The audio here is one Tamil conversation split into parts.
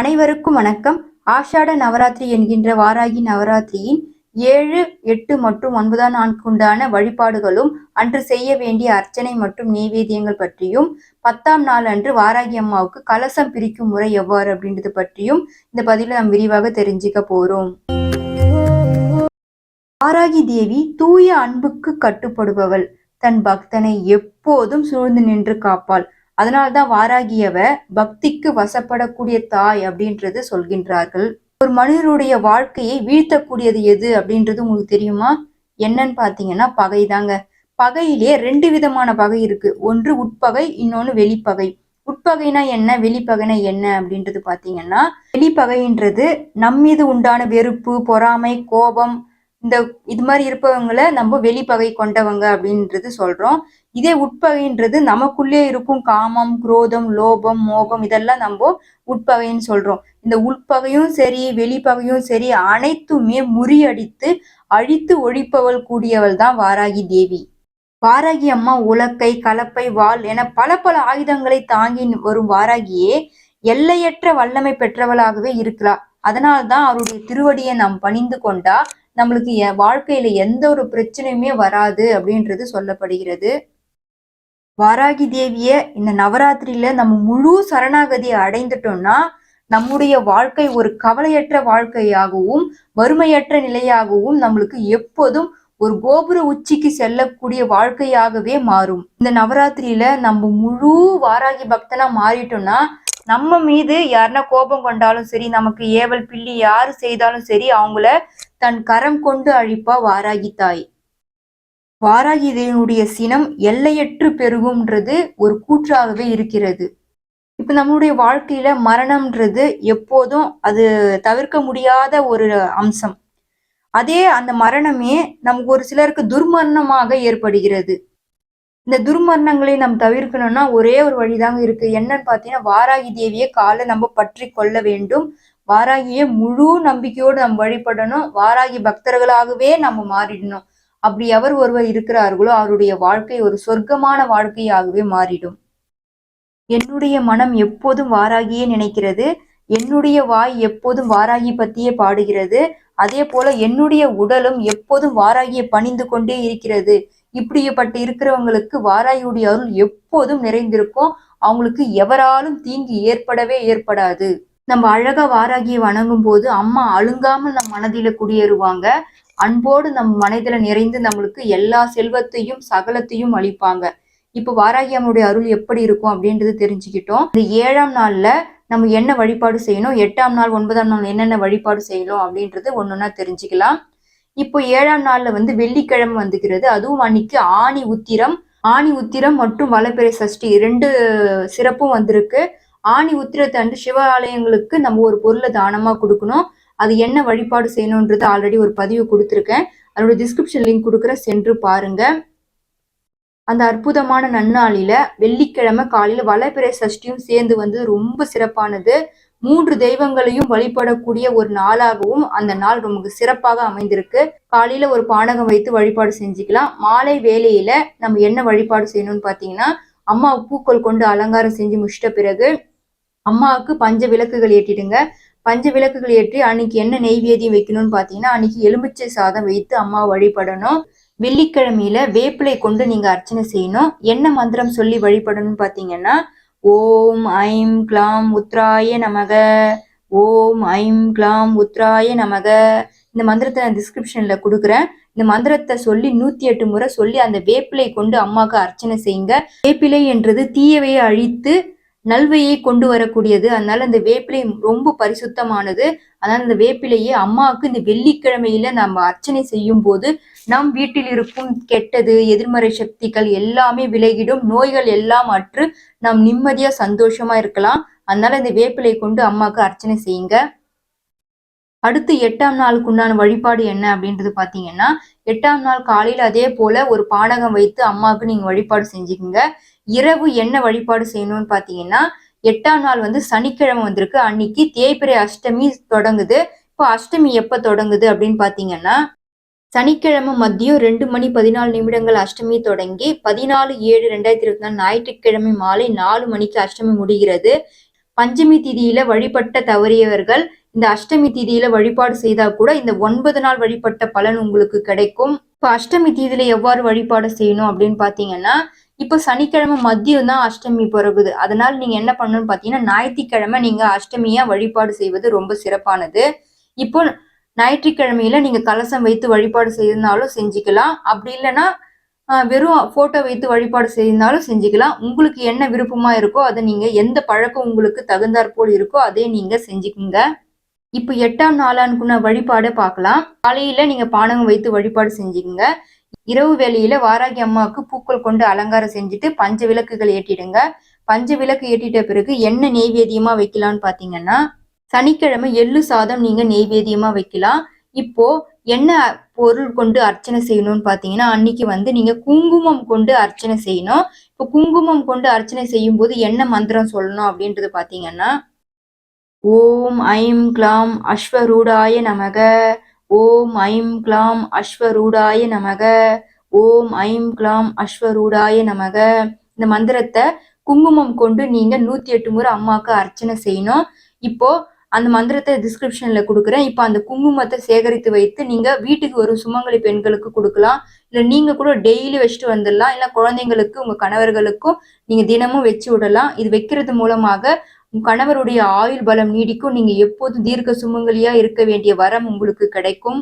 அனைவருக்கும் வணக்கம். ஆஷாட நவராத்திரி என்கின்ற வாராகி நவராத்திரியின் ஏழு எட்டு மற்றும் ஒன்பதாம் நாட்குண்டான வழிபாடுகளும் அன்று செய்ய வேண்டிய அர்ச்சனை மற்றும் நெய்வேத்தியங்கள் பற்றியும் பத்தாம் நாள் அன்று வாராகி அம்மாவுக்கு கலசம் பிரிக்கும் முறை எவ்வாறு அப்படின்றது பற்றியும் இந்த பதிவில் நாம் விரிவாக தெரிஞ்சுக்க போறோம். வாராகி தேவி தூய அன்புக்கு கட்டுப்படுபவள். தன் பக்தனை எப்போதும் சூழ்ந்து நின்று காப்பாள். அதனால்தான் வாராகியவ பக்திக்கு வசப்படக்கூடிய தாய் அப்படின்றது சொல்கின்றார்கள். ஒரு மனிதருடைய வாழ்க்கையை வீழ்த்தக்கூடியது எது அப்படின்றது உங்களுக்கு தெரியுமா? என்னன்னு பாத்தீங்கன்னா பகை தாங்க. பகையிலே ரெண்டு விதமான பகை இருக்கு. ஒன்று உட்பகை இன்னொன்று வெளிப்பகை. உட்பகைனா என்ன? வெளிப்பகைனா என்ன அப்படின்றது பாத்தீங்கன்னா வெளிப்பகைன்றது நம்மீது உண்டான வெறுப்பு பொறாமை கோபம் இந்த இது மாதிரி இருப்பவங்களை நம்ம வெளிப்பகை கொண்டவங்க அப்படின்றது சொல்றோம். இதே உட்பகைன்றது நமக்குள்ளே இருக்கும் காமம் குரோதம் லோபம் மோகம் இதெல்லாம் நம்ம உட்பகைன்னு சொல்றோம். இந்த உட்பகையும் சரி வெளிப்பகையும் சரி அனைத்துமே முறியடித்து அழித்து ஒழிப்பவள் கூடியவள் தான் வாராகி தேவி. வாராகி அம்மா உலக்கை கலப்பை வாள் என பல பல ஆயுதங்களை தாங்கி வரும் வாராகியே எல்லையற்ற வல்லமை பெற்றவளாகவே இருக்கிறார் அதனால்தான் அவருடைய திருவடியை நாம் பணிந்து கொண்டா நம்மளுக்கு வாழ்க்கையில எந்த ஒரு பிரச்சனையுமே வராது அப்படின்றது சொல்லப்படுகிறது. வாராகி தேவிய இந்த நவராத்திரியில நம்ம முழு சரணாகதியை அடைந்துட்டோம்னா நம்முடைய வாழ்க்கை ஒரு கவலையற்ற வாழ்க்கையாகவும் வறுமையற்ற நிலையாகவும் நம்மளுக்கு எப்போதும் ஒரு கோபுர உச்சிக்கு செல்லக்கூடிய வாழ்க்கையாகவே மாறும். இந்த நவராத்திரியில நம்ம முழு வாராகி பக்தனா மாறிட்டோம்னா நம்ம மீது யாருன்னா கோபம் கொண்டாலும் சரி நமக்கு ஏவல் பிள்ளி யாரு செய்தாலும் சரி அவங்கள தன் கரம் கொண்டு அழிப்பா வாராகி தாய். வாராகி தேவனுடைய சினம் எல்லையற்று பெருகும்ன்றது ஒரு கூற்றாகவே இருக்கிறது. இப்போ நம்மளுடைய வாழ்க்கையில மரணம்ன்றது எப்போதும் அது தவிர்க்க முடியாத ஒரு அம்சம். அதே அந்த மரணமே நமக்கு ஒரு சிலருக்கு துர்மரணமாக ஏற்படுகிறது. இந்த துர்மரணங்களை நம்ம தவிர்க்கணும்னா ஒரே ஒரு வழிதாங்க இருக்கு. என்னன்னு பார்த்தீங்கன்னா வாராகி தேவியை காலை நம்ம பற்றி கொள்ள வேண்டும். வாராகியை முழு நம்பிக்கையோடு நம்ம வழிபடணும். வாராகி பக்தர்களாகவே நம்ம மாறிடணும். அப்படி எவர் ஒருவர் இருக்கிறார்களோ அவருடைய வாழ்க்கை ஒரு சொர்க்கமான வாழ்க்கையாகவே மாறிடும். என்னுடைய மனம் எப்போதும் வாராகியே நினைக்கிறது. என்னுடைய வாய் எப்போதும் வாராகி பத்தியே பாடுகிறது. அதே போல என்னுடைய உடலும் எப்போதும் வாராகியை பணிந்து கொண்டே இருக்கிறது. இப்படிப்பட்ட இருக்கிறவங்களுக்கு வாராகியுடைய அருள் எப்போதும் நிறைந்திருக்கும். அவங்களுக்கு எவராலும் தீங்கு ஏற்படவே ஏற்படாது. நம்ம அழகா வாராகியை வணங்கும் போது அம்மா அழுங்காமல் நம் மனதில குடியேறுவாங்க. அன்போடு நம் மனதில நிறைந்து நம்மளுக்கு எல்லா செல்வத்தையும் சகலத்தையும் அளிப்பாங்க. இப்போ வாராகி அம்மனுடைய அருள் எப்படி இருக்கும் அப்படின்றது தெரிஞ்சுக்கிட்டோம். இந்த ஏழாம் நாள்ல நம்ம என்ன வழிபாடு செய்யணும்? எட்டாம் நாள் ஒன்பதாம் நாள் என்னென்ன வழிபாடு செய்யணும் அப்படின்றது ஒன்னொன்னா தெரிஞ்சுக்கலாம். இப்போ ஏழாம் நாள்ல வந்து வெள்ளிக்கிழமை வந்துக்கிறது. அதுவும் அன்னைக்கு ஆணி உத்திரம். ஆணி உத்திரம் மற்றும் வளப்பிறை சஷ்டி ரெண்டு சிறப்பும் வந்திருக்கு. ஆணி உத்திரத்தை அன்று சிவ ஆலயங்களுக்கு நம்ம ஒரு பொருளை தானமா கொடுக்கணும். அது என்ன வழிபாடு செய்யணுன்றது ஆல்ரெடி ஒரு பதிவு கொடுத்துருக்கேன். அதோட டிஸ்கிரிப்ஷன் லிங்க் கொடுக்குற சென்று பாருங்க. அந்த அற்புதமான நன்னாளில வெள்ளிக்கிழமை காலையில வளப்பிறை சஷ்டியும் சேர்ந்து வந்து ரொம்ப சிறப்பானது. மூன்று தெய்வங்களையும் வழிபடக்கூடிய ஒரு நாளாகவும் அந்த நாள் ரொம்ப சிறப்பாக அமைந்திருக்கு. காலையில ஒரு பானகம் வைத்து வழிபாடு செஞ்சுக்கலாம். மாலை வேலையில நம்ம என்ன வழிபாடு செய்யணும்னு பாத்தீங்கன்னா அம்மா பூக்கள் கொண்டு அலங்காரம் செஞ்சு முடிச்சிட்ட பிறகு அம்மாவுக்கு பஞ்ச விளக்குகள் ஏற்றிடுங்க பஞ்ச விளக்குகள் ஏற்றி அன்னைக்கு என்ன நெய்வேதியம் வைக்கணும்னு பார்த்தீங்கன்னா அன்னைக்கு எலுமிச்சை சாதம் வைத்து அம்மா வழிபடணும். வெள்ளிக்கிழமையில வேப்பிலை கொண்டு நீங்க அர்ச்சனை செய்யணும். என்ன மந்திரம் சொல்லி வழிபடணும்னு பார்த்தீங்கன்னா ஓம் ஐம் கிளாம் உத்ராய நமக ஓம் ஐம் கிளாம் உத்ராய நமக. இந்த மந்திரத்தை நான் டிஸ்கிரிப்ஷன்ல கொடுக்குறேன். இந்த மந்திரத்தை சொல்லி நூத்தி எட்டு முறை சொல்லி அந்த வேப்பிலை கொண்டு அம்மாவுக்கு அர்ச்சனை செய்யுங்க. வேப்பிலை என்றது தீயவையை அழித்து நல்வையை கொண்டு வரக்கூடியது. அதனால இந்த வேப்பிலை ரொம்ப பரிசுத்தமானது. அதனால இந்த வேப்பிலையே அம்மாவுக்கு இந்த வெள்ளிக்கிழமையில நம்ம அர்ச்சனை செய்யும் போது நம் வீட்டில் இருக்கும் கெட்டது எதிர்மறை சக்திகள் எல்லாமே விலகிடும். நோய்கள் எல்லாம் அற்று நாம் நிம்மதியா சந்தோஷமா இருக்கலாம். அதனால இந்த வேப்பிலை கொண்டு அம்மாவுக்கு அர்ச்சனை செய்யுங்க. அடுத்து எட்டாம் நாளுக்கு உண்டான வழிபாடு என்ன அப்படின்றது பாத்தீங்கன்னா எட்டாம் நாள் காலையில் அதே போல ஒரு பானகம் வைத்து அம்மாவுக்கு நீங்க வழிபாடு செஞ்சுக்கோங்க. இரவு என்ன வழிபாடு செய்யணும்னு பார்த்தீங்கன்னா எட்டாம் நாள் வந்து சனிக்கிழமை வந்திருக்கு. அன்னைக்கு தேய்பிரை அஷ்டமி தொடங்குது. இப்போ அஷ்டமி எப்போ தொடங்குது அப்படின்னு பார்த்தீங்கன்னா சனிக்கிழமை மதியம் ரெண்டு மணி பதினாலு நிமிடங்கள் அஷ்டமி தொடங்கி பதினாலு ஏழு ரெண்டாயிரத்தி இருபத்தி நாலு ஞாயிற்றுக்கிழமை மாலை நாலு மணிக்கு அஷ்டமி முடிகிறது. பஞ்சமி திதியில வழிபட்ட தவறியவர்கள் இந்த அஷ்டமி திதியில வழிபாடு செய்தா கூட இந்த ஒன்பது நாள் வழிபட்ட பலன் உங்களுக்கு கிடைக்கும். இப்போ அஷ்டமி தீதியில எவ்வாறு வழிபாடு செய்யணும் அப்படின்னு பார்த்தீங்கன்னா இப்போ சனிக்கிழமை மதியம் தான் அஷ்டமி பிறகுது. அதனால நீங்க என்ன பண்ணணும்னு பாத்தீங்கன்னா ஞாயிற்றுக்கிழமை நீங்க அஷ்டமியா வழிபாடு செய்வது ரொம்ப சிறப்பானது. இப்போ ஞாயிற்றுக்கிழமையில நீங்க கலசம் வைத்து வழிபாடு செய்திருந்தாலும் செஞ்சுக்கலாம். அப்படி இல்லைன்னா வெறும் போட்டோ வைத்து வழிபாடு செய்திருந்தாலும் செஞ்சுக்கலாம். உங்களுக்கு என்ன விருப்பமா இருக்கோ அதை நீங்க எந்த பழக்கம் உங்களுக்கு தகுந்தாற்போல் இருக்கோ அதே நீங்க செஞ்சுக்குங்க. இப்போ எட்டாம் நாளானுக்குள்ள வழிபாடை பார்க்கலாம் காலையில நீங்க பானகம் வைத்து வழிபாடு செஞ்சுக்குங்க. இரவு வேளையில வாராகி அம்மாவுக்கு பூக்கள் கொண்டு அலங்காரம் செஞ்சுட்டு பஞ்ச விளக்குகள் ஏற்றிடுங்க. பஞ்ச விளக்கு ஏற்றிட்ட பிறகு என்ன நெய்வேத்தியமா வைக்கலாம்னு பாத்தீங்கன்னா சனிக்கிழமை எள்ளு சாதம் நீங்க நெய்வேத்தியமா வைக்கலாம். இப்போ என்ன பொருள் கொண்டு அர்ச்சனை செய்யணும்னு பாத்தீங்கன்னா அன்னைக்கு வந்து நீங்க குங்குமம் கொண்டு அர்ச்சனை செய்யணும். இப்போ குங்குமம் கொண்டு அர்ச்சனை செய்யும் போது என்ன மந்திரம் சொல்லணும் அப்படின்றது பாத்தீங்கன்னா ஓம் ஐம் கிளாம் அஸ்வரூடாய நமக. ஓம் ஐம் கிளாம் அஸ்வரூடாய நமக. ஓம் ஐம் கிளாம் அஸ்வரூடாய நமக. இந்த மந்திரத்தை குங்குமம் கொண்டு நீங்க நூத்தி எட்டு முறை அம்மாவுக்கு அர்ச்சனை செய்யணும். இப்போ அந்த மந்திரத்தை டிஸ்கிரிப்ஷன்ல கொடுக்குறேன். இப்போ அந்த குங்குமத்தை சேகரித்து வைத்து நீங்க வீட்டுக்கு வரும் சுமங்கலி பெண்களுக்கு கொடுக்கலாம். இல்லை நீங்க கூட டெய்லி வச்சுட்டு வந்துடலாம். இல்லை குழந்தைங்களுக்கு உங்க கணவர்களுக்கும் நீங்க தினமும் வச்சு விடலாம். இது வைக்கிறது மூலமாக உன் கணவருடைய ஆயுள் பலம் நீடிக்கும். நீங்க எப்போதும் தீர்க்க சுமங்கலியா இருக்க வேண்டிய வரம் உங்களுக்கு கிடைக்கும்?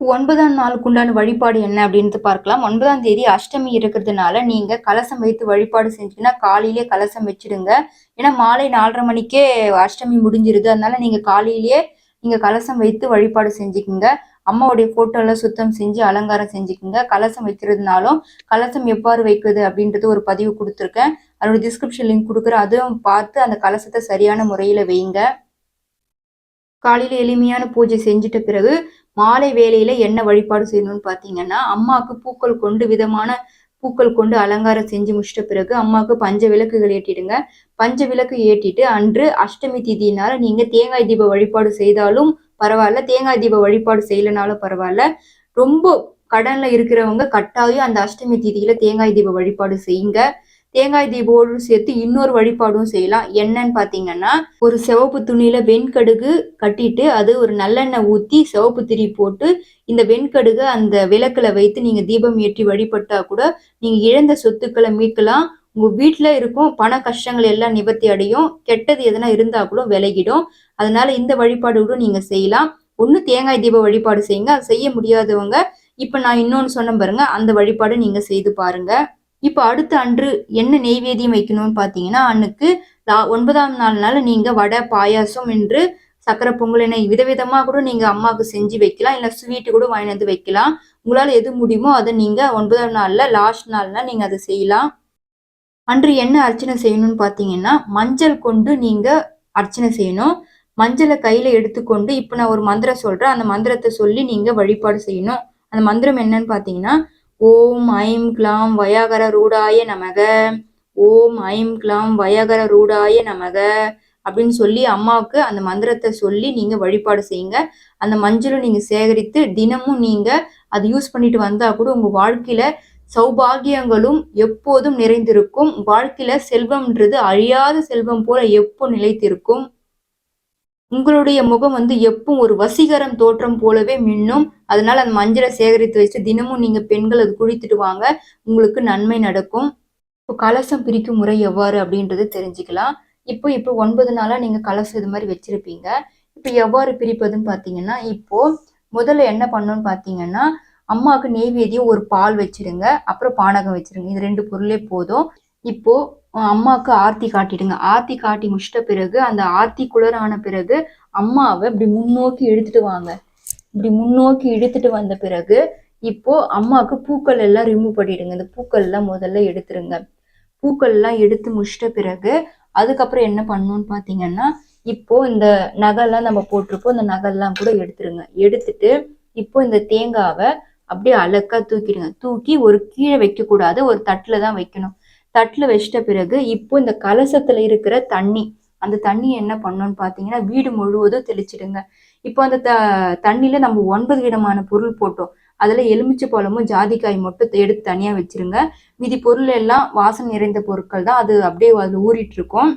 ஒன்பதாம் நாளுக்குண்டான வழிபாடு என்ன அப்படின்ட்டு பார்க்கலாம். ஒன்பதாம் தேதி அஷ்டமி இருக்கிறதுனால நீங்க கலசம் வைத்து வழிபாடு செஞ்சீங்கன்னா காலையிலே கலசம் வச்சிடுங்க. ஏன்னா மாலை நாலரை மணிக்கே அஷ்டமி முடிஞ்சிருது. அதனால நீங்க காலையிலேயே நீங்க கலசம் வைத்து வழிபாடு செஞ்சுக்குங்க. அம்மாவுடைய போட்டோ எல்லாம் சுத்தம் செஞ்சு அலங்காரம் செஞ்சுக்குங்க. கலசம் வைக்கிறதுனாலும் கலசம் எவ்வாறு வைக்கிறது அப்படின்றது ஒரு பதிவு கொடுத்துருக்கேன். அதோட டிஸ்கிரிப்ஷன் லிங்க் கொடுக்குறேன். அதுவும் பார்த்து அந்த கலசத்தை சரியான முறையில் வைங்க. காலையில் எளிமையான பூஜை செஞ்சுட்ட பிறகு மாலை வேலையில் என்ன வழிபாடு செய்யணும்னு பார்த்தீங்கன்னா அம்மாவுக்கு பூக்கள் கொண்டு விதமான பூக்கள் கொண்டு அலங்காரம் செஞ்சு முடிச்சிட்ட பிறகு அம்மாவுக்கு பஞ்ச விளக்குகள் ஏற்றிடுங்க. பஞ்ச விளக்கு ஏற்றிட்டு அன்று அஷ்டமி திதினால நீங்கள் தேங்காய் தீப வழிபாடு செய்தாலும் பரவாயில்ல. தேங்காய் தீப வழிபாடு செய்யலனாலும் பரவாயில்ல. ரொம்ப கடன்ல இருக்கிறவங்க கட்டாயம் அந்த அஷ்டமி திதியில தேங்காய் தீப வழிபாடு செய்யுங்க. தேங்காய் தீபோடு சேர்த்து இன்னொரு வழிபாடும் செய்யலாம். என்னன்னு பார்த்தீங்கன்னா ஒரு சிவப்பு துணியில வெண்கடுகு கட்டிட்டு அது ஒரு நல்லெண்ணெய் ஊற்றி சிவப்பு திரி போட்டு இந்த வெண்கடுகு அந்த விளக்குல வைத்து நீங்க தீபம் ஏற்றி வழிபட்டா கூட நீங்க இழந்த சொத்துக்களை மீட்கலாம். உங்க வீட்டில் இருக்கும் பண கஷ்டங்கள் எல்லாம் நிவர்த்தி அடையும். கெட்டது எதனா இருந்தா கூட விலகிடும். அதனால இந்த வழிபாடு கூட நீங்க செய்யலாம். ஒன்று தேங்காய் தீப வழிபாடு செய்யுங்க. அது செய்ய முடியாதவங்க இப்போ நான் இன்னொன்று சொன்ன பாருங்க அந்த வழிபாடு நீங்கள் செய்து பாருங்கள் இப்போ அடுத்த அன்று என்ன நெய்வேதியம் வைக்கணும்னு பார்த்தீங்கன்னா அன்னுக்கு லா- ஒன்பதாம் நாள்னால நீங்கள் வடை பாயாசம் என்று சக்கரை பொங்கல் என விதவிதமாக கூட நீங்கள் அம்மாவுக்கு செஞ்சு வைக்கலாம். இல்லை ஸ்வீட்டு கூட வாங்கிட்டு வந்து வைக்கலாம். உங்களால் எது முடியுமோ அதை நீங்கள் ஒன்பதாம் நாளில் லாஸ்ட் நாள்னா நீங்கள் அதை செய்யலாம். அன்று என்ன அர்ச்சனை செய்யணும்னு பார்த்தீங்கன்னா மஞ்சள் கொண்டு நீங்கள் அர்ச்சனை செய்யணும். மஞ்சளை கையில் எடுத்துக்கொண்டு இப்போ நான் ஒரு மந்திரம் சொல்கிறேன் அந்த மந்திரத்தை சொல்லி நீங்கள் வழிபாடு செய்யணும். அந்த மந்திரம் என்னன்னு பார்த்தீங்கன்னா ஓம் ஐம் கிளாம் வயாகர ரூடாய நமக. ஓம் ஐம் கிளாம் வயாகர ரூடாய நமக. அப்படின்னு சொல்லி அம்மாவுக்கு அந்த மந்திரத்தை சொல்லி நீங்கள் வழிபாடு செய்யுங்க. அந்த மஞ்சளும் நீங்கள் சேகரித்து தினமும் நீங்கள் அதை யூஸ் பண்ணிட்டு வந்தால் கூட உங்கள் வாழ்க்கையில் சௌபாகியங்களும் எப்போதும் நிறைந்திருக்கும். வாழ்க்கையில் செல்வம்ன்றது அழியாத செல்வம் போல எப்போ நிலைத்திருக்கும். உங்களுடைய முகம் வந்து எப்பவும் ஒரு வசீகரம் தோற்றம் போலவே மின்னும். அதனால அந்த மஞ்சளை சேகரித்து வச்சு தினமும் நீங்க பெண்கள் அது குளித்துட்டு வாங்க. உங்களுக்கு நன்மை நடக்கும். இப்போ கலசம் பிரிக்கும் முறை எவ்வாறு அப்படின்றது தெரிஞ்சுக்கலாம். இப்போ இப்போ ஒன்பது நாளா நீங்க கலசம் இது மாதிரி வச்சிருப்பீங்க. இப்போ எவ்வாறு பிரிப்பதுன்னு பாத்தீங்கன்னா இப்போ முதல்ல என்ன பண்ணணும்னு பாத்தீங்கன்னா அம்மாவுக்கு நெய்வேதியம் ஒரு பால் வச்சிருங்க. அப்புறம் பானகம் வச்சிருங்க. இது ரெண்டு பொருளே போதும். இப்போ அம்மாவுக்கு ஆர்த்தி காட்டிடுங்க. ஆர்த்தி காட்டி முடிச்சிட்ட பிறகு அந்த ஆர்த்தி குளரான பிறகு அம்மாவை இப்படி முன்னோக்கி இழுத்துட்டு வாங்க. இப்படி முன்னோக்கி இழுத்துட்டு வந்த பிறகு இப்போ அம்மாவுக்கு பூக்கள் எல்லாம் ரிமூவ் பண்ணிடுங்க. இந்த பூக்கள் எல்லாம் முதல்ல எடுத்துருங்க. பூக்கள் எல்லாம் எடுத்து முடிச்சிட்ட பிறகு அதுக்கப்புறம் என்ன பண்ணணும்னு பாத்தீங்கன்னா இப்போ இந்த நகைலாம் நம்ம போட்டிருப்போம். இந்த நகைலாம் கூட எடுத்துருங்க. எடுத்துட்டு இப்போ இந்த தேங்காவை அப்படியே அலக்கா தூக்கிடுங்க. தூக்கி ஒரு கீழே வைக்க கூடாது ஒரு தட்டுல தான் வைக்கணும். தட்டில் வச்சிட்ட பிறகு இப்போ இந்த கலசத்தில் இருக்கிற தண்ணி அந்த தண்ணி என்ன பண்ணோன்னு பார்த்தீங்கன்னா வீடு முழுவதும் தெளிச்சிடுங்க. இப்போ அந்த த தண்ணியில் நம்ம ஒன்பது விதமான பொருள் போட்டோம். அதில் எலுமிச்சை பழமும் ஜாதிக்காய் மட்டும் எடுத்து தனியாக வச்சிருங்க. மீதி பொருள் எல்லாம் வாசம் நிறைந்த பொருட்கள் தான். அது அப்படியே அதில் ஊறிட்டு இருக்கும்.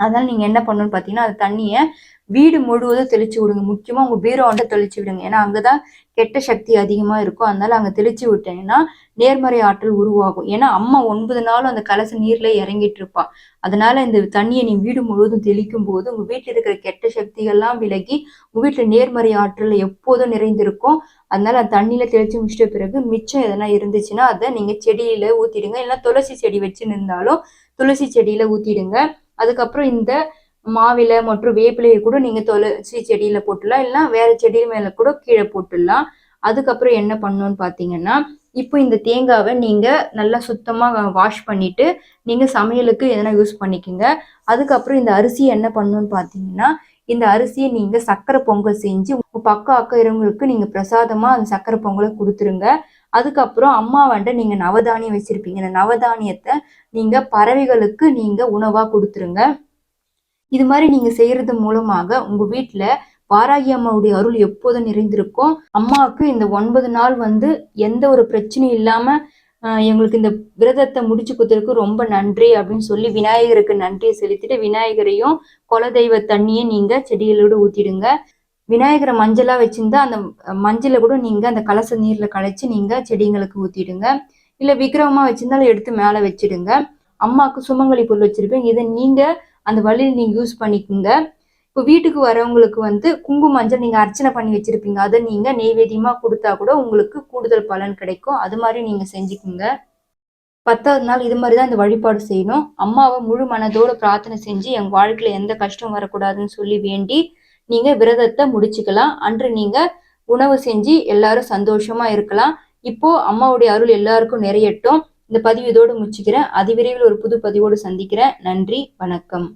அதனால நீங்க என்ன பண்ணணும்னு பாத்தீங்கன்னா அந்த தண்ணியை வீடு முழுவதும் தெளிச்சு விடுங்க. முக்கியமா உங்க பீரோண்ட தெளிச்சு விடுங்க. ஏன்னா அங்கதான் கெட்ட சக்தி அதிகமா இருக்கும். அதனால அங்க தெளிச்சு விட்டீங்கன்னா நேர்மறை ஆற்றல் உருவாகும். ஏன்னா அம்மா ஒன்பது நாளும் அந்த கலச நீர்ல இறங்கிட்டு இருப்பா. அதனால இந்த தண்ணியை நீ வீடு முழுவதும் தெளிக்கும் போது உங்க வீட்டுல இருக்கிற கெட்ட சக்திகள்லாம் விலகி உங்க வீட்டுல நேர்மறை ஆற்றல் எப்போதும் நிறைந்திருக்கும். அதனால அந்த தண்ணியில தெளிச்சு முடிச்சிட்ட பிறகு மிச்சம் எதனா இருந்துச்சுன்னா அதை நீங்க செடியில ஊத்திடுங்க. இல்லைன்னா துளசி செடி வச்சுன்னு இருந்தாலும் துளசி செடியில ஊத்திடுங்க. அதுக்கப்புறம் இந்த மாவிலை மற்றும் வேப்பிலையை கூட நீங்க துளசி செடியில போட்டுடலாம். இல்லைன்னா வேற செடி மேல கூட கீழே போட்டுடலாம். அதுக்கப்புறம் என்ன பண்ணணும்னு பாத்தீங்கன்னா இப்போ இந்த தேங்காவை நீங்க நல்லா சுத்தமாக வாஷ் பண்ணிட்டு நீங்க சமையலுக்கு எதனா யூஸ் பண்ணிக்கோங்க. அதுக்கப்புறம் இந்த அரிசியை என்ன பண்ணணும்னு பாத்தீங்கன்னா இந்த அரிசியை நீங்க சக்கரை பொங்கல் செஞ்சு உங்க பக்கம் அக்கம் இருவங்களுக்கு நீங்க பிரசாதமா அந்த சக்கரை பொங்கலை கொடுத்துருங்க. அதுக்கப்புறம் அம்மாவண்ட நீங்க நவதானியம் வச்சிருப்பீங்க. இந்த நவதானியத்தை நீங்க பறவைகளுக்கு நீங்க உணவா கொடுத்துருங்க. இது மாதிரி நீங்க செய்யறது மூலமாக உங்க வீட்டுல வாராகி அம்மாவுடைய அருள் எப்போதும் நிறைந்திருக்கும். அம்மாவுக்கு இந்த ஒன்பது நாள் வந்து எந்த ஒரு பிரச்சனையும் இல்லாம எங்களுக்கு இந்த விரதத்தை முடிச்சு கொடுத்ததுக்கு ரொம்ப நன்றி அப்படின்னு சொல்லி விநாயகருக்கு நன்றியை செலுத்திட்டு விநாயகரையும் குலதெய்வ தண்ணியை நீங்க செடிகளோடு ஊத்திடுங்க. விநாயகரை மஞ்சளா வச்சிருந்தா அந்த மஞ்சளை கூட நீங்க அந்த கலச நீர்ல கலைச்சு நீங்க செடிங்களுக்கு ஊத்திடுங்க. இல்ல விக்கிரகமா வச்சிருந்தாலும் எடுத்து மேல வச்சிடுங்க. அம்மாவுக்கு சுமங்கலி பொருள் வச்சிருப்பீங்க இதை நீங்க அந்த வழியில் நீங்க யூஸ் பண்ணிக்கோங்க. இப்போ வீட்டுக்கு வரவங்களுக்கு வந்து குங்கு மஞ்சள் நீங்க அர்ச்சனை பண்ணி வச்சிருப்பீங்க. அதை நீங்க நெய்வேதியமாக கொடுத்தா கூட உங்களுக்கு கூடுதல் பலன் கிடைக்கும். அது மாதிரி நீங்க செஞ்சுக்குங்க. பத்தாவது நாள் இது மாதிரி தான் இந்த வழிபாடு செய்யணும். அம்மாவை முழு மனதோடு பிரார்த்தனை செஞ்சு எங்க வாழ்க்கையில எந்த கஷ்டம் வரக்கூடாதுன்னு சொல்லி வேண்டி நீங்க விரதத்தை முடிச்சுக்கலாம். அன்று நீங்க உணவு செஞ்சு எல்லாரும் சந்தோஷமா இருக்கலாம். இப்போ அம்மாவுடைய அருள் எல்லாருக்கும் நிறையட்டும். இந்த பதிவு இதோடு முடிச்சுக்கிறேன். அதிவிரைவில் ஒரு புது பதிவோடு சந்திக்கிறேன். நன்றி. வணக்கம்.